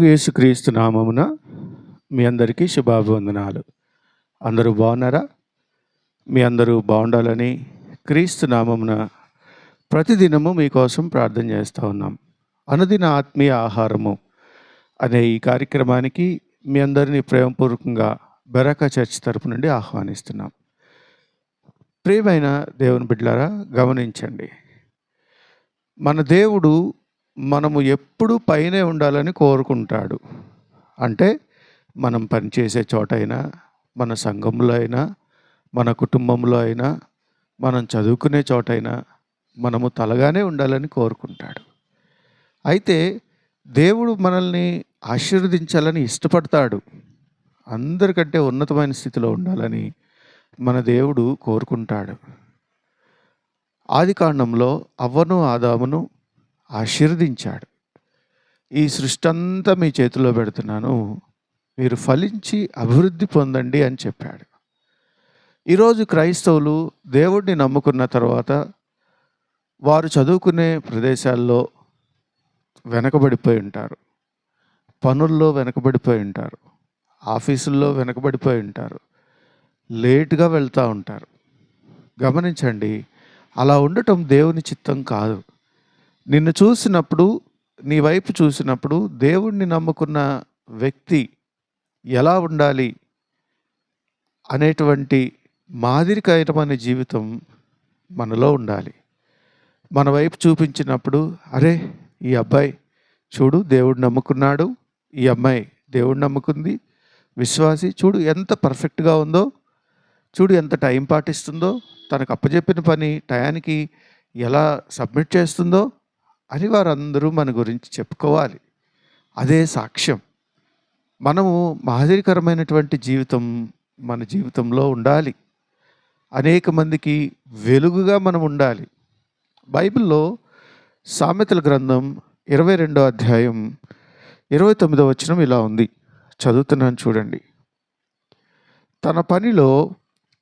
యేసుక్రీస్తు నామమున మీ అందరికీ శుభాభివందనాలు. అందరూ బాగున్నారా? మీ అందరూ బాగుండాలని క్రీస్తు నామమున ప్రతిదినము మీకోసం ప్రార్థన చేస్తూ ఉన్నాం. అనుదిన ఆత్మీయ ఆహారము అనే ఈ కార్యక్రమానికి మీ అందరినీ ప్రేమపూర్వకంగా బెరక చర్చ్ తరపు నుండి ఆహ్వానిస్తున్నాం. ప్రియమైన దేవుని బిడ్డలారా గమనించండి. మన దేవుడు మనము ఎప్పుడు పైనే ఉండాలని కోరుకుంటాడు. అంటే మనం పనిచేసే చోటైనా మన సంఘంలో అయినా మన కుటుంబంలో అయినా మనం చదువుకునే చోటైనా మనము తలగానే ఉండాలని కోరుకుంటాడు. అయితే దేవుడు మనల్ని ఆశీర్వదించాలని ఇష్టపడతాడు. అందరికంటే ఉన్నతమైన స్థితిలో ఉండాలని మన దేవుడు కోరుకుంటాడు. ఆది కాండంలో అవ్వను ఆదామును ఆశీర్వదించాడు. ఈ సృష్టి అంతా మీ చేతిలో పెడుతున్నాను. మీరు ఫలించి అభివృద్ధి పొందండి అని చెప్పాడు. ఈరోజు క్రైస్తవులు దేవుడిని నమ్ముకున్న తర్వాత వారు చదువుకునే ప్రదేశాల్లో వెనకబడిపోయి ఉంటారు. పనుల్లో వెనకబడిపోయి ఉంటారు. ఆఫీసుల్లో వెనకబడిపోయి ఉంటారు. లేటుగా వెళ్తూ ఉంటారు. గమనించండి అలా ఉండటం దేవుని చిత్తం కాదు. నిన్ను చూసినప్పుడు నీ వైపు చూసినప్పుడు దేవుణ్ణి నమ్ముకున్న వ్యక్తి ఎలా ఉండాలి అనేటువంటి మాదిరికరమైన జీవితం మనలో ఉండాలి. మన వైపు చూపించినప్పుడు అరే ఈ అబ్బాయి చూడు దేవుడు నమ్ముకున్నాడు. ఈ అమ్మాయి దేవుడు నమ్ముకుంది. విశ్వాసి చూడు ఎంత పర్ఫెక్ట్గా ఉందో చూడు ఎంత టైం పాటిస్తుందో తనకు అప్పచెప్పిన పని టయానికి ఎలా సబ్మిట్ చేస్తుందో అని వారందరూ మన గురించి చెప్పుకోవాలి. అదే సాక్ష్యం. మనము మాదిరికరమైనటువంటి జీవితం మన జీవితంలో ఉండాలి. అనేక మందికి వెలుగుగా మనం ఉండాలి. బైబిల్లో సామెతల గ్రంథం ఇరవై రెండో అధ్యాయం ఇరవై తొమ్మిదో వచనం ఇలా ఉంది. చదువుతున్నాను చూడండి. తన పనిలో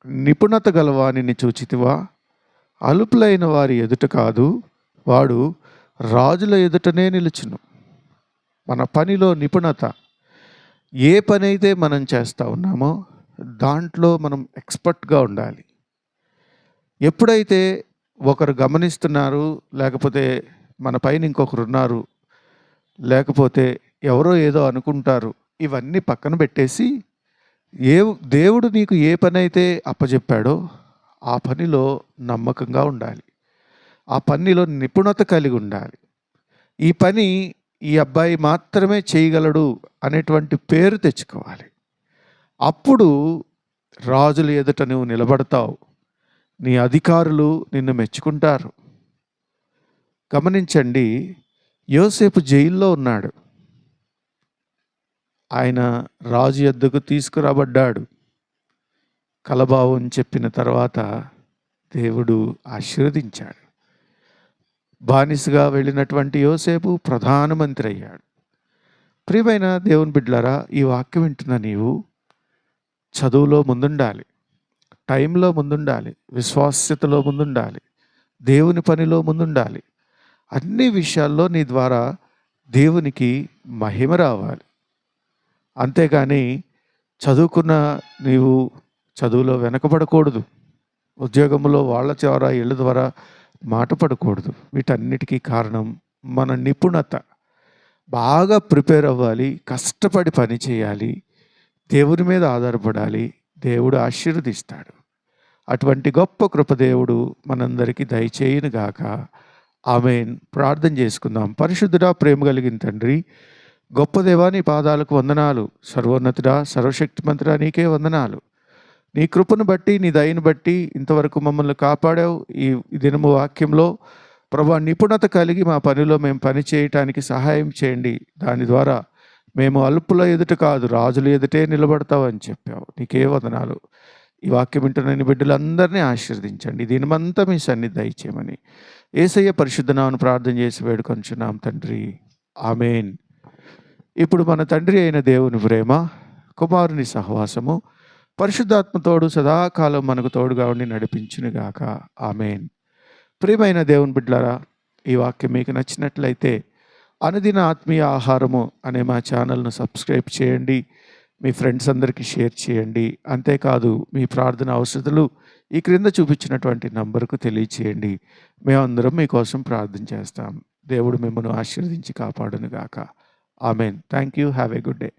నిపుణత గలవానిని చూచితివా? అలుపులైన వారి ఎదుట కాదు వాడు రాజుల ఎదుటనే నిలుచును. మన పనిలో నిపుణత. ఏ పని అయితే మనం చేస్తూ ఉన్నామో దాంట్లో మనం ఎక్స్పర్ట్గా ఉండాలి. ఎప్పుడైతే ఒకరు గమనిస్తున్నారు లేకపోతే మన పైన ఇంకొకరు ఉన్నారు లేకపోతే ఎవరో ఏదో అనుకుంటారు ఇవన్నీ పక్కన పెట్టేసి ఏ దేవుడు నీకు ఏ పని అయితే అప్పచెప్పాడో ఆ పనిలో నమ్మకంగా ఉండాలి. ఆ పనిలో నిపుణత కలిగి ఉండాలి. ఈ పని ఈ అబ్బాయి మాత్రమే చేయగలడు అనేటువంటి పేరు తెచ్చుకోవాలి. అప్పుడు రాజుల ఎదుట నువ్వు నిలబడతావు. నీ అధికారులు నిన్ను మెచ్చుకుంటారు. గమనించండి యోసేపు జైల్లో ఉన్నాడు. ఆయన రాజు ఎద్దుకు తీసుకురాబడ్డాడు. కలభావం చెప్పిన తర్వాత దేవుడు ఆశీర్వదించాడు. బానిసగా వెళ్ళినటువంటి యోసేపు ప్రధానమంత్రి అయ్యాడు. ప్రియమైన దేవుని బిడ్డలారా ఈ వాక్యం వింటున్న నీవు చదువులో ముందుండాలి టైంలో ముందుండాలి విశ్వాస్యతలో ముందుండాలి దేవుని పనిలో ముందుండాలి. అన్ని విషయాల్లో నీ ద్వారా దేవునికి మహిమ రావాలి. అంతేగాని చదువుకున్న నీవు చదువులో వెనకబడకూడదు. ఉద్యోగంలో వాళ్ళ ద్వారా ఇళ్ళ ద్వారా మాట పడకూడదు. వీటన్నిటికీ కారణం మన నిపుణత. బాగా ప్రిపేర్ అవ్వాలి కష్టపడి పని చేయాలి దేవుని మీద ఆధారపడాలి దేవుడు ఆశీర్వదిస్తాడు. అటువంటి గొప్ప కృపదేవుడు మనందరికీ దయచేయను గాక. ఆమెన్. ప్రార్థన చేసుకుందాం. పరిశుద్ధుడా ప్రేమ కలిగిన తండ్రి గొప్ప దేవా నీ పాదాలకు వందనాలు. సర్వోన్నతుడా సర్వశక్తిమంతుడా నీకే వందనాలు. నీ కృపను బట్టి నీ దయను బట్టి ఇంతవరకు మమ్మల్ని కాపాడావు. ఈ దినము వాక్యంలో ప్రభా నిపుణత కలిగి మా పనిలో మేము పని చేయటానికి సహాయం చేయండి. దాని ద్వారా మేము అల్పుల ఎదుట కాదు రాజుల ఎదుటే నిలబడతావని చెప్పావు. నీకే వదనాలు. ఈ వాక్యం వింటున్న బిడ్డలందరినీ ఆశీర్వదించండి. దీనిమంతా మీ సన్నిధి దయచేయమని ఏసయ్య పరిశుద్ధనామను ప్రార్థన చేసి వేడుకొంచున్నాం తండ్రి. ఆమెన్. ఇప్పుడు మన తండ్రి అయిన దేవుని ప్రేమ కుమారుని సహవాసము పరిశుద్ధాత్మతోడు సదాకాలం మనకు తోడుగా ఉండి నడిపించునుగాక. ఆమెన్. ప్రియమైన దేవుని బిడ్డలారా ఈ వాక్యం మీకు నచ్చినట్లయితే అనుదిన ఆత్మీయ ఆహారము అనే మా ఛానల్ను సబ్స్క్రైబ్ చేయండి మీ ఫ్రెండ్స్ అందరికీ షేర్ చేయండి అంతేకాదు మీ ప్రార్థన అవసరతలు ఈ క్రింద చూపించినటువంటి నంబర్కు తెలియచేయండి. మేమందరం మీకోసం ప్రార్థన చేస్తాం. దేవుడు మిమ్మల్ని ఆశీర్వదించి కాపాడును గాక amen. Thank you. Have a good day.